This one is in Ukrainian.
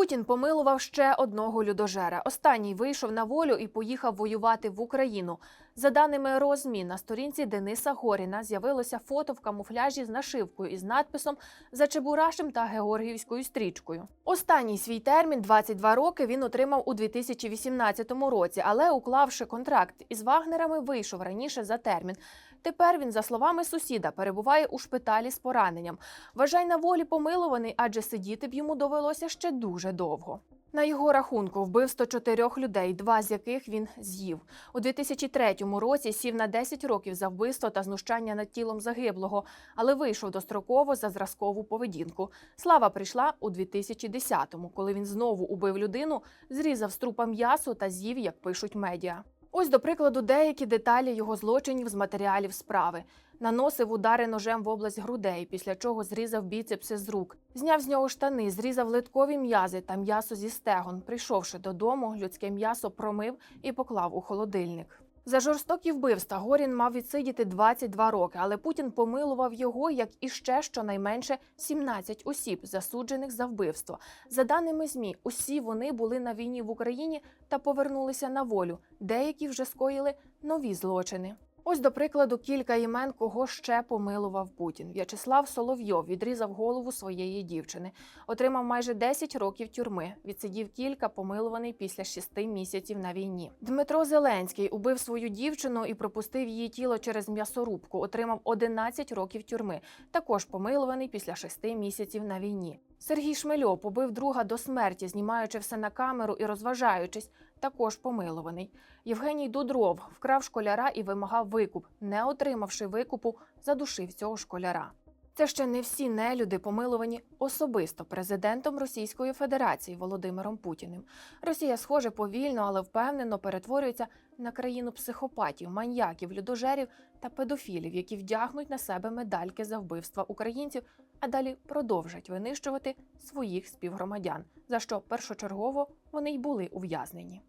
Путін помилував ще одного людожера. Останній вийшов на волю і поїхав воювати в Україну. За даними Розмі, на сторінці Дениса Горіна з'явилося фото в камуфляжі з нашивкою із надписом за Чебурашем та Георгіївською стрічкою. Останній свій термін 22 роки він отримав у 2018 році, але уклавши контракт із Вагнерами, вийшов раніше за термін. Тепер він, за словами сусіда, перебуває у шпиталі з пораненням. Вважай на волі помилуваний, адже сидіти б йому довелося ще дуже довго. На його рахунку вбивство чотирьох людей, два з яких він з'їв. У 2003 році сів на 10 років за вбивство та знущання над тілом загиблого, але вийшов достроково за зразкову поведінку. Слава прийшла у 2010-му, коли він знову убив людину, зрізав з трупа м'ясо та з'їв, як пишуть медіа. Ось, до прикладу, деякі деталі його злочинів з матеріалів справи. Наносив удари ножем в область грудей, після чого зрізав біцепси з рук. Зняв з нього штани, зрізав литкові м'язи та м'ясо зі стегон. Прийшовши додому, людське м'ясо промив і поклав у холодильник. За жорстокі вбивства Горін мав відсидіти 22 роки, але Путін помилував його, як і ще щонайменше 17 осіб, засуджених за вбивство. За даними ЗМІ, усі вони були на війні в Україні та повернулися на волю. Деякі вже скоїли нові злочини. Ось, до прикладу, кілька імен, кого ще помилував Путін. В'ячеслав Соловйов відрізав голову своєї дівчини, отримав майже 10 років тюрми. Відсидів кілька, помилуваний після 6 місяців на війні. Дмитро Зеленський убив свою дівчину і пропустив її тіло через м'ясорубку. Отримав 11 років тюрми. Також помилуваний після 6 місяців на війні. Сергій Шмельо побив друга до смерті, знімаючи все на камеру і розважаючись. Також помилуваний. Євгеній Дудров вкрав школяра і вимагав викуп. Не отримавши викупу, задушив цього школяра. Це ще не всі нелюди помилувані особисто президентом Російської Федерації Володимиром Путіним. Росія, схоже, повільно, але впевнено перетворюється на країну психопатів, маньяків, людожерів та педофілів, які вдягнуть на себе медальки за вбивства українців, а далі продовжать винищувати своїх співгромадян, за що першочергово вони й були ув'язнені.